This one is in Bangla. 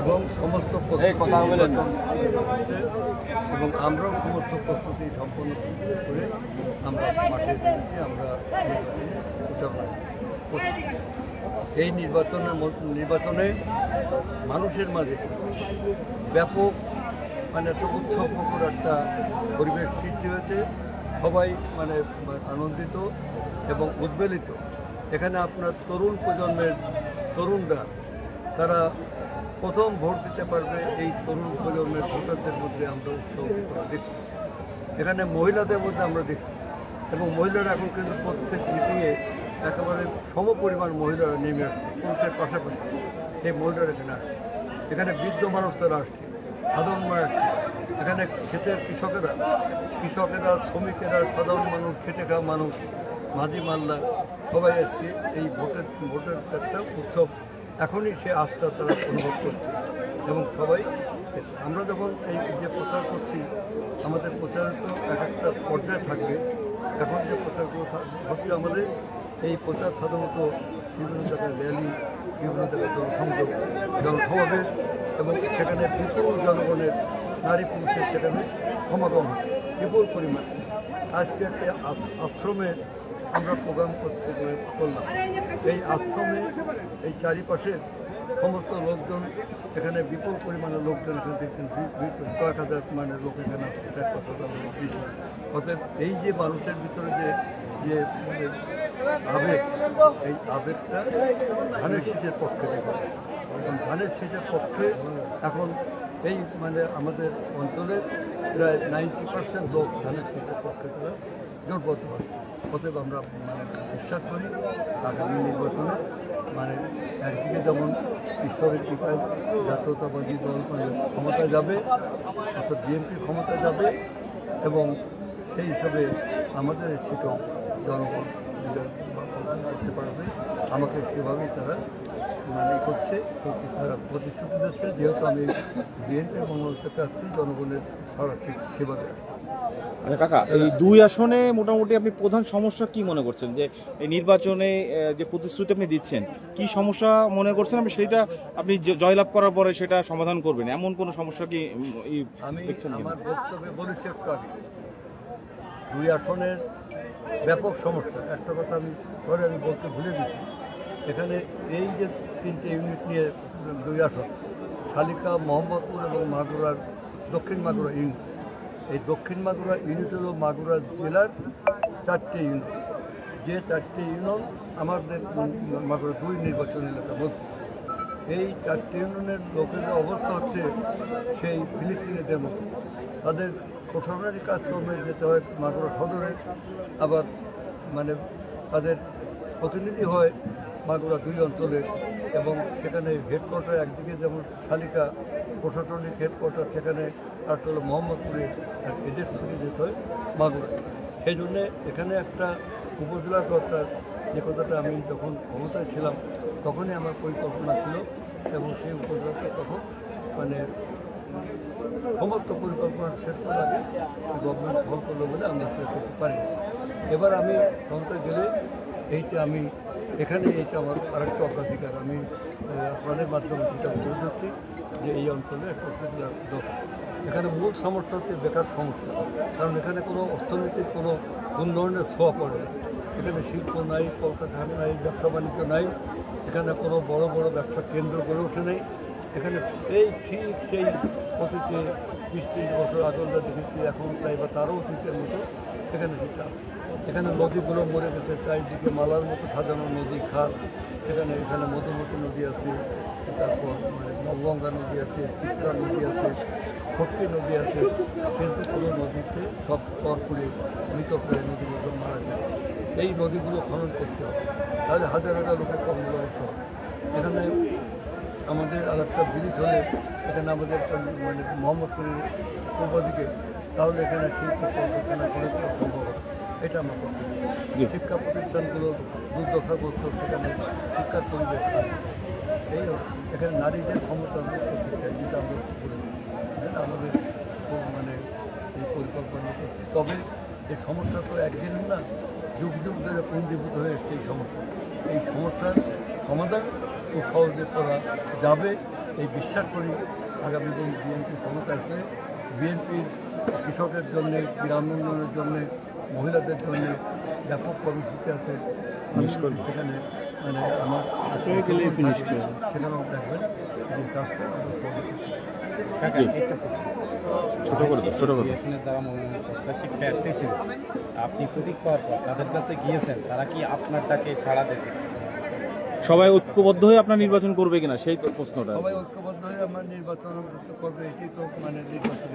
এবং সমস্ত এবং আমরাও সমস্ত প্রস্তুতি সম্পন্ন করে আমরা মাঠে আমরা। এই নির্বাচনের নির্বাচনে মানুষের মাঝে ব্যাপক মানে একটা উৎসবমুখর একটা পরিবেশ সৃষ্টি হয়েছে। সবাই মানে আনন্দিত এবং উদ্বেলিত। এখানে আপনার তরুণ প্রজন্মের তরুণরা, তারা প্রথম ভোট দিতে পারবে এই তরুণ প্রজন্মের ভোটারদের মধ্যে আমরা উৎসব দেখছি। এখানে মহিলাদের মধ্যে আমরা দেখছি এবং মহিলারা এখন কিন্তু প্রত্যেক মিটিংয়ে একেবারে সমপরিমাণ মহিলারা নেমে আসছে, পুরুষের পাশাপাশি এই মহিলারা এখানে আসছে। এখানে বৃদ্ধ মানুষ তারা আসছে, সাধারণ মানুষ আসছে। এখানে ক্ষেতের কৃষকেরা কৃষকেরা, শ্রমিকেরা, সাধারণ মানুষ, খেটে খাওয়া মানুষ মাঝি মাল্লা সবাই আজকে এই ভোটের ভোটের একটা উৎসব এখনই সে আস্থা তারা অনুভব করছে। এবং সবাই আমরা যখন এই যে প্রচার করছি, আমাদের প্রচার তো এক একটা পর্যায়ে থাকবে। এখন যে প্রচারগুলো হচ্ছে আমাদের এই প্রচার সাধারণত বিভিন্ন জায়গায় র্যালি, বিভিন্ন জায়গায় জনসংযোগ, জনসমাবেশ, এবং সেখানে বিপুল জনগণের, নারী পুরুষের সেখানে সমাগম বিপুল পরিমাণ। আজকে একটা আশ্রমে আমরা প্রোগ্রাম করতে করলাম। এই আশ্রমে এই চারিপাশে সমস্ত লোকজন, এখানে বিপুল পরিমাণে লোকজন এখানে দেখছেন। কয়েক হাজার মানে লোক এখানে আসছে বেশি। অতএব এই যে মানুষের ভিতরে যে যে আবেগ, এই আবেগটা ধানের শীষের পক্ষে দেখে। ধানের শীষের পক্ষে এখন এই মানে আমাদের অঞ্চলের প্রায় নাইনটি পার্সেন্ট লোক ধানের শীষের পক্ষে তারা জোটবদ্ধ হয় অতএব আমরা মানে বিশ্বাস করি আগামী নির্বাচনে। মানে একদিকে যেমন ঈশ্বরের কৃপায় জাতীয়তাবাদী দল মানে ক্ষমতায় যাবে, অর্থাৎ বিএনপি ক্ষমতা যাবে, এবং সেই হিসাবে আমাদের সিটও জনগণ করতে পারবে। আমাকে সেভাবেই তারা মানে করছে তারা প্রতিশ্রুতি দিচ্ছে। যেহেতু আমি বিএনপি মনোনীত প্রার্থী, জনগণের সারা ঠিক সেভাবে কাকা এই দুই আসনে মোটামুটি আপনি প্রধান সমস্যা কি মনে করছেন? যে এই নির্বাচনে যে প্রতিশ্রুতি আপনি দিচ্ছেন কি সমস্যা মনে করছেন? আপনি সেইটা আপনি জয়লাভ করার পরে সেটা সমাধান করবেন। এমন কোনো সমস্যা কি আমি? আমার বক্তব্যে বলেছি একটু আগে। দুই আসনের ব্যাপক সমস্যা। একটা কথা আমি পরে আমি বলতে ভুলে দিচ্ছি এখানে এই যে তিনটে ইউনিট নিয়ে দুই আসন শালিকা মোহাম্মদপুর এবং মাগুরার দক্ষিণ মাগুরা ইউনিট এই দক্ষিণ মাগুরা ইউনিট হল মাগুরা জেলার চারটে ইউনিট যে চারটে ইউনিয়ন আমাদের মাগুরা দুই নির্বাচন এলাকা বলছে এই চারটি ইউনিয়নের লোকেদের অবস্থা হচ্ছে সেই ফিলিস্তিনিদের মতো তাদের প্রশাসনিক কাজকর্মে যেতে হয় মাগুরা সদরে, আবার মানে তাদের প্রতিনিধি হয় মাগুরা দুই অঞ্চলে এবং সেখানে হেডকোয়ার্টার একদিকে যেমন শালিকা প্রশাসনিক হেডকোয়ার্টার সেখানে আর হলো মোহাম্মদপুরে আর এদের ছুটি যেতে হয় মাগুরা সেই জন্যে এখানে একটা উপজেলা দরকার যে কথাটা আমি যখন ক্ষমতায় ছিলাম, তখনই আমার পরিকল্পনা ছিল এবং সেই উপজেলাটা তখন মানে সমস্ত পরিকল্পনা শেষ করার আগে গভর্নমেন্ট ফল করল বলে আমরা সেটা করতে পারি এবার আমি ক্ষমতায় গেলে এইটা আমি এখানে এইটা আমার আরেকটা অগ্রাধিকার, আমি আপনাদের মাধ্যমে সেটা বলে দিচ্ছি যে এই অঞ্চলে একটা উপজেলা দরকার। এখানে মূল সমস্যা হচ্ছে বেকার সমস্যা, কারণ এখানে কোনো অর্থনৈতিক কোনো উন্নয়নের ছোঁয়া পড়ে না। এখানে শিল্প নাই, কলকারখানা নাই, ব্যবসা বাণিজ্য নাই, এখানে কোনো বড় বড় ব্যবসা কেন্দ্র গড়ে ওঠে নেই। এখানে এই ঠিক সেই অতীতে বিশ ত্রিশ বছর আগে দেখেছি, এখন তাই বা তারও অতীতের মতো এখানে সেটা আছে। এখানে নদীগুলো মরে গেছে, চারিদিকে মালার মতো সাজানো নদী, খাল। এখানে এখানে মধুমতি নদী আছে, তারপর মানে নবগঙ্গা নদী আছে, চিত্রা নদী আছে, ভক্তি নদী আছে। কিন্তু কোনো নদীতে সব তর করে মৃত প্রায় নদীগুলো মারা যায়। এই নদীগুলো খনন করতে হবে। তাহলে হাজার হাজার লোকের কর্মব্যবস্থা হবে। এখানে আমাদের আর একটা ব্রিজ হলে এখানে আমাদের মানে মোহাম্মদপুরের পূর্ব দিকে, তাহলে এখানে শিল্প কলকারখানা করে দেওয়া সম্ভব হবে। এটা আমরা করতে শিক্ষা প্রতিষ্ঠানগুলো দুর্দশাগ্রস্ত সেখানে শিক্ষার পরিবেশ এই এখানে নারীদের ক্ষমতা করতে চাই যেটা আমরা করেছি আমাদের খুব মানে এই পরিকল্পনা করছি। তবে এই সমস্যা তো একদিন না যুগ যুগ ধরে পুঞ্জীভূত হয়ে এসছে এই সমস্যা। এই সমস্যার সমাধান খুব সহজে করা যাবে। এই বিশ্বাস করি আগামী দিন বিএনপি ক্ষমতা আসলে বিএনপির কৃষকের জন্য গ্রাম উন্নয়নের জন্য মহিলাদের জন্য ব্যাপক কর্মসূচি আছে। সেখানে মানে আমার সেখানেও দেখবেন যে কাজটা আমরা সহজে কাকা একটা প্রশ্ন ছোট করে ছোট করে যারা প্রত্যাশী প্রার্থী আপনি প্রতীক পাওয়ার পর তাদের কাছে গিয়েছেন তারা কি আপনার ডাকে সাড়া দিয়েছে? সবাই ঐক্যবদ্ধ হয়ে আপনার নির্বাচন করবে কিনা সেই তো প্রশ্নটা। সবাই ঐক্যবদ্ধ হয়ে আমার নির্বাচন করবে এটি তো মানে নির্বাচনে